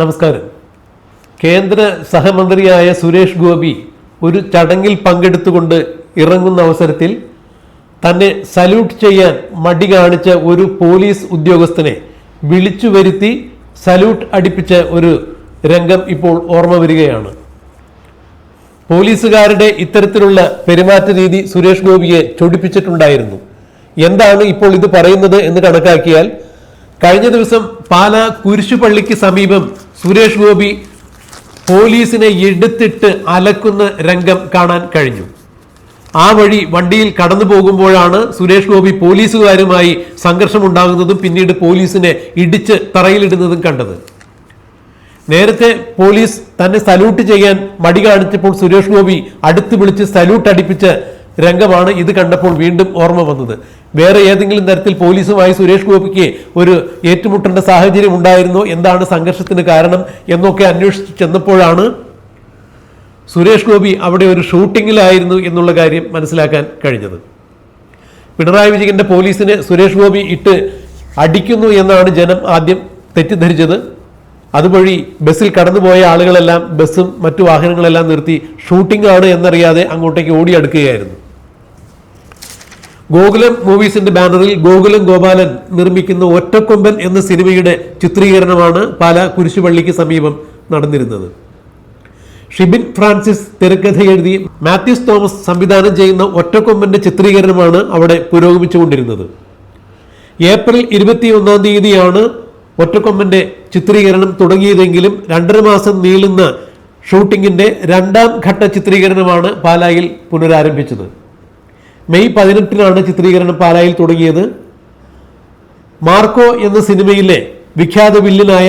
നമസ്കാരം. കേന്ദ്ര സഹമന്ത്രിയായ സുരേഷ് ഗോപി ഒരു ചടങ്ങിൽ പങ്കെടുത്തുകൊണ്ട് ഇറങ്ങുന്ന അവസരത്തിൽ തന്നെ സല്യൂട്ട് ചെയ്യാൻ മടി കാണിച്ച ഒരു പോലീസ് ഉദ്യോഗസ്ഥനെ വിളിച്ചു വരുത്തി സല്യൂട്ട് അടിപ്പിച്ച ഒരു രംഗം ഇപ്പോൾ ഓർമ്മ വരികയാണ്. പോലീസുകാരുടെ ഇത്തരത്തിലുള്ള പെരുമാറ്റ രീതി സുരേഷ് ഗോപിയെ ചൊടിപ്പിച്ചിട്ടുണ്ടായിരുന്നു. എന്താണ് ഇപ്പോൾ ഇത് പറയുന്നത് എന്ന് കണക്കാക്കിയാൽ കഴിഞ്ഞ ദിവസം പാലാ കുരിശുപള്ളിക്ക് സമീപം സുരേഷ് ഗോപി പോലീസിനെ എടുത്തിട്ട് അലക്കുന്ന രംഗം കാണാൻ കഴിഞ്ഞു. ആ വഴി വണ്ടിയിൽ കടന്നു പോകുമ്പോഴാണ് സുരേഷ് ഗോപി പോലീസുകാരുമായി സംഘർഷമുണ്ടാകുന്നതും പിന്നീട് പോലീസിനെ ഇടിച്ച് തറയിലിടുന്നതും കണ്ടത്. നേരത്തെ പോലീസ് തന്നെ സല്യൂട്ട് ചെയ്യാൻ മടി കാണിച്ചപ്പോൾ സുരേഷ് ഗോപി അടുത്ത് വിളിച്ച് സല്യൂട്ട് അടിപ്പിച്ച രംഗമാണ് ഇത് കണ്ടപ്പോൾ വീണ്ടും ഓർമ്മ വന്നത്. വേറെ ഏതെങ്കിലും തരത്തിൽ പോലീസുമായി സുരേഷ് ഗോപിക്ക് ഒരു ഏറ്റുമുട്ടേണ്ട സാഹചര്യം ഉണ്ടായിരുന്നോ? എന്താണ് സംഘർഷത്തിന് കാരണം എന്നൊക്കെ അന്വേഷിച്ച് ചെന്നപ്പോഴാണ് സുരേഷ് ഗോപി അവിടെ ഒരു ഷൂട്ടിങ്ങിലായിരുന്നു എന്നുള്ള കാര്യം മനസ്സിലാക്കാൻ കഴിഞ്ഞത്. പിണറായി വിജയന്റെ പോലീസിനെ സുരേഷ് ഗോപി ഇട്ട് അടിക്കുന്നു എന്നാണ് ജനം ആദ്യം തെറ്റിദ്ധരിച്ചത്. അതുവഴി ബസ്സിൽ കടന്നുപോയ ആളുകളെല്ലാം ബസ്സും മറ്റു വാഹനങ്ങളെല്ലാം നിർത്തി ഷൂട്ടിംഗ് ആണ് എന്നറിയാതെ അങ്ങോട്ടേക്ക് ഓടിയെടുക്കുകയായിരുന്നു ഗോകുലം മൂവീസിന്റെ ബാനറിൽ ഗോകുലം ഗോപാലൻ നിർമ്മിക്കുന്ന ഒറ്റക്കൊമ്പൻ എന്ന സിനിമയുടെ ചിത്രീകരണമാണ് പാല കുരിശുപള്ളിക്ക് സമീപം നടന്നിരുന്നത്. ഷിബിൻ ഫ്രാൻസിസ് തിരക്കഥ എഴുതി മാത്യൂസ് തോമസ് സംവിധാനം ചെയ്യുന്ന ഒറ്റക്കൊമ്പന്റെ ചിത്രീകരണമാണ് അവിടെ പുരോഗമിച്ചുകൊണ്ടിരുന്നത്. ഏപ്രിൽ ഇരുപത്തിയൊന്നാം തീയതിയാണ് ഒറ്റക്കൊമ്പന്റെ ചിത്രീകരണം തുടങ്ങിയതെങ്കിലും രണ്ടര മാസം നീളുന്ന ഷൂട്ടിങ്ങിന്റെ രണ്ടാം ഘട്ട ചിത്രീകരണമാണ് പാലായിൽ പുനരാരംഭിച്ചത്. മെയ് പതിനെട്ടിനാണ് ചിത്രീകരണം പാലായിൽ തുടങ്ങിയത്. മാർക്കോ എന്ന സിനിമയിലെ വിഖ്യാത വില്ലനായ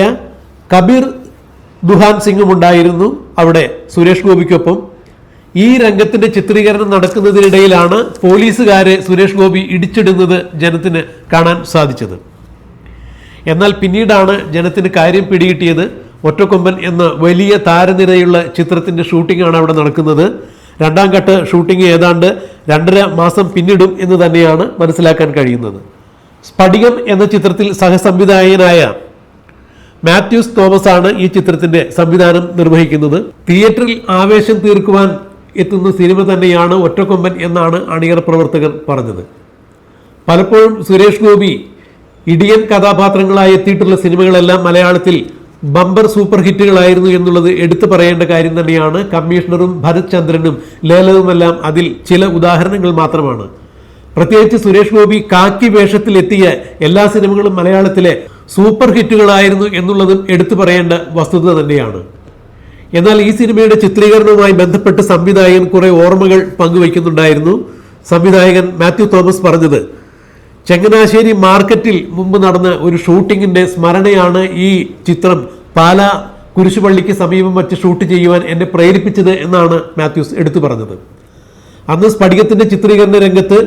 കബീർ ദുഹാൻ സിംഗും ഉണ്ടായിരുന്നു അവിടെ സുരേഷ് ഗോപിക്കൊപ്പം. ഈ രംഗത്തിന്റെ ചിത്രീകരണം നടക്കുന്നതിനിടയിലാണ് പോലീസുകാരെ സുരേഷ് ഗോപി ഇടിച്ചിടുന്നത് ജനത്തിന് കാണാൻ സാധിച്ചത്. എന്നാൽ പിന്നീടാണ് ജനത്തിന് കാര്യം പിടികിട്ടിയത് ഒറ്റക്കൊമ്പൻ എന്ന വലിയ താരനിരയുള്ള ചിത്രത്തിന്റെ ഷൂട്ടിംഗ് ആണ് അവിടെ നടക്കുന്നത്. രണ്ടാം ഘട്ട ഷൂട്ടിംഗ് ഏതാണ്ട് രണ്ടര മാസം പിന്നിടും എന്ന് തന്നെയാണ് മനസ്സിലാക്കാൻ കഴിയുന്നത്. സ്ഫടികം എന്ന ചിത്രത്തിൽ സഹസംവിധായകനായ മാത്യൂസ് തോമസ് ആണ് ഈ ചിത്രത്തിന്റെ സംവിധാനം നിർവഹിക്കുന്നത്. തിയേറ്ററിൽ ആവേശം തീർക്കുവാൻ എത്തുന്ന സിനിമ തന്നെയാണ് ഒറ്റക്കൊമ്പൻ എന്നാണ് അണിയർ പ്രവർത്തകർ പറഞ്ഞത്. പലപ്പോഴും സുരേഷ് ഗോപി ഇടിയൻ കഥാപാത്രങ്ങളായി എത്തിയിട്ടുള്ള സിനിമകളെല്ലാം മലയാളത്തിൽ ബമ്പർ സൂപ്പർ ഹിറ്റുകളായിരുന്നു എന്നുള്ളത് എടുത്തു പറയേണ്ട കാര്യം തന്നെയാണ് കമ്മീഷണറും ഭരത് ചന്ദ്രനും ലേലവുമെല്ലാം അതിൽ ചില ഉദാഹരണങ്ങൾ മാത്രമാണ്. പ്രത്യേകിച്ച് സുരേഷ് ഗോപി കാക്കി വേഷത്തിൽ എത്തിയ എല്ലാ സിനിമകളും മലയാളത്തിലെ സൂപ്പർ ഹിറ്റുകളായിരുന്നു എന്നുള്ളതും എടുത്തു പറയേണ്ട വസ്തുത തന്നെയാണ്. എന്നാൽ ഈ സിനിമയുടെ ചിത്രീകരണവുമായി ബന്ധപ്പെട്ട് സംവിധായകൻ കുറെ ഓർമ്മകൾ പങ്കുവയ്ക്കുന്നുണ്ടായിരുന്നു. സംവിധായകൻ മാത്യു തോമസ് പറഞ്ഞത് ചങ്ങനാശ്ശേരി മാർക്കറ്റിൽ മുമ്പ് നടന്ന ഒരു ഷൂട്ടിങ്ങിന്റെ സ്മരണയാണ് ഈ ചിത്രം. പാല കുരിശുപള്ളിക്ക് സമീപം വച്ച് ഷൂട്ട് ചെയ്യുവാൻ എന്നെ പ്രേരിപ്പിച്ചത് എന്നാണ് മാത്യൂസ് എടുത്തു പറഞ്ഞത്. അന്ന് സ്ഫടികത്തിന്റെ ചിത്രീകരണ രംഗത്ത്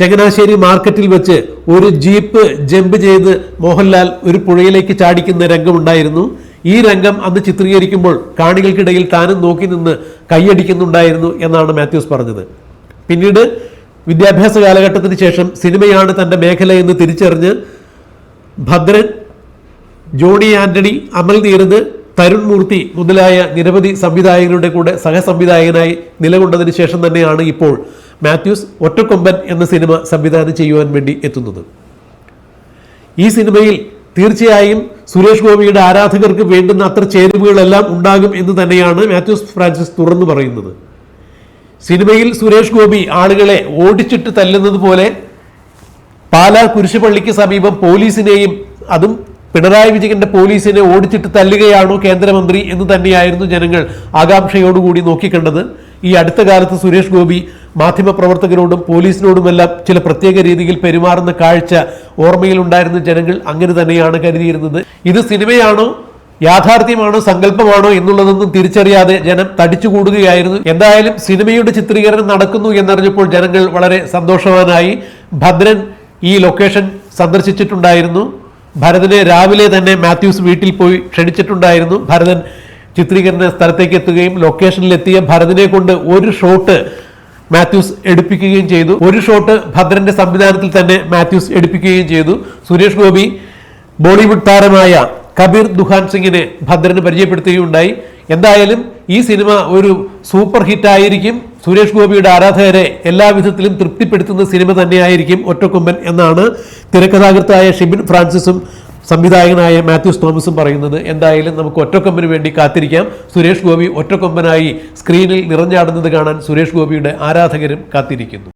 ചങ്ങനാശ്ശേരി മാർക്കറ്റിൽ വെച്ച് ഒരു ജീപ്പ് ജമ്പ് ചെയ്ത് മോഹൻലാൽ ഒരു പുഴയിലേക്ക് ചാടിക്കുന്ന രംഗമുണ്ടായിരുന്നു. ഈ രംഗം അന്ന് ചിത്രീകരിക്കുമ്പോൾ കാണികൾക്കിടയിൽ താനും നോക്കി നിന്ന് കൈയടിക്കുന്നുണ്ടായിരുന്നു എന്നാണ് മാത്യൂസ് പറഞ്ഞത്. പിന്നീട് വിദ്യാഭ്യാസ കാലഘട്ടത്തിന് ശേഷം സിനിമയാണ് തന്റെ മേഖല എന്ന് തിരിച്ചറിഞ്ഞ് ഭദ്രൻ ജോണി ആന്റണി അമൽ നീരത് തരുൺ മൂർത്തി മുതലായ നിരവധി സംവിധായകരുടെ കൂടെ സഹസംവിധായകനായി നിലകൊണ്ടതിന് ശേഷം തന്നെയാണ് ഇപ്പോൾ മാത്യൂസ് ഒറ്റക്കൊമ്പൻ എന്ന സിനിമ സംവിധാനം ചെയ്യുവാൻ വേണ്ടി എത്തുന്നത്. ഈ സിനിമയിൽ തീർച്ചയായും സുരേഷ് ഗോപിയുടെ ആരാധകർക്ക് വേണ്ടുന്ന അത്ര ചേരുവകളെല്ലാം ഉണ്ടാകും എന്ന് തന്നെയാണ് മാത്യൂസ് ഫ്രാൻസിസ് തുറന്നു പറയുന്നത്. സിനിമയിൽ സുരേഷ് ഗോപി ആളുകളെ ഓടിച്ചിട്ട് തല്ലുന്നത് പോലെ പാലാ കുരിശുപള്ളിക്ക് സമീപം പോലീസിനെയും അതും പിണറായി വിജയന്റെ പോലീസിനെ ഓടിച്ചിട്ട് തല്ലുകയാണോ കേന്ദ്രമന്ത്രി എന്ന് തന്നെയായിരുന്നു ജനങ്ങൾ ആകാംക്ഷയോടുകൂടി നോക്കിക്കണ്ടത്. ഈ അടുത്ത കാലത്ത് സുരേഷ് ഗോപി മാധ്യമപ്രവർത്തകരോടും പോലീസിനോടുമെല്ലാം ചില പ്രത്യേക രീതിയിൽ പെരുമാറുന്ന കാഴ്ച ഓർമ്മയിലുണ്ടായിരുന്ന ജനങ്ങൾ അങ്ങനെ തന്നെയാണ് കരുതിയിരുന്നത്. ഇത് സിനിമയാണോ യാഥാർത്ഥ്യമാണോ സങ്കല്പമാണോ എന്നുള്ളതൊന്നും തിരിച്ചറിയാതെ ജനം തടിച്ചുകൂടുകയായിരുന്നു എന്തായാലും സിനിമയുടെ ചിത്രീകരണം നടക്കുന്നു എന്നറിഞ്ഞപ്പോൾ ജനങ്ങൾ വളരെ സന്തോഷവാനായി ഭദ്രൻ ഈ ലൊക്കേഷൻ സന്ദർശിച്ചിട്ടുണ്ടായിരുന്നു. ഭരതനെ രാവിലെ തന്നെ മാത്യൂസ് വീട്ടിൽ പോയി ക്ഷണിച്ചിട്ടുണ്ടായിരുന്നു. ഭരതൻ ചിത്രീകരണ സ്ഥലത്തേക്ക് എത്തുകയും ലൊക്കേഷനിലെത്തിയ ഭരതനെ കൊണ്ട് ഒരു ഷോട്ട് മാത്യൂസ് എടുപ്പിക്കുകയും ചെയ്തു. ഒരു ഷോട്ട് ഭദ്രന്റെ സംവിധാനത്തിൽ തന്നെ മാത്യൂസ് എടുപ്പിക്കുകയും ചെയ്തു. സുരേഷ് ഗോപി ബോളിവുഡ് താരമായ കബീർ ദുഹാൻ സിംഗിനെ ഭദ്രന് പരിചയപ്പെടുത്തുകയുണ്ടായി. എന്തായാലും ഈ സിനിമ ഒരു സൂപ്പർ ഹിറ്റായിരിക്കും സുരേഷ് ഗോപിയുടെ ആരാധകരെ എല്ലാവിധത്തിലും തൃപ്തിപ്പെടുത്തുന്ന സിനിമ തന്നെയായിരിക്കും ഒറ്റക്കൊമ്പൻ എന്നാണ് തിരക്കഥാകൃത്തായ ഷിബിൻ ഫ്രാൻസിസും സംവിധായകനായ മാത്യൂസ് തോമസും പറയുന്നത്. എന്തായാലും നമുക്ക് ഒറ്റക്കൊമ്പന് വേണ്ടി കാത്തിരിക്കാം. സുരേഷ് ഗോപി ഒറ്റക്കൊമ്പനായി സ്ക്രീനിൽ നിറഞ്ഞാടുന്നത് കാണാൻ സുരേഷ് ഗോപിയുടെ ആരാധകരും കാത്തിരിക്കുന്നു.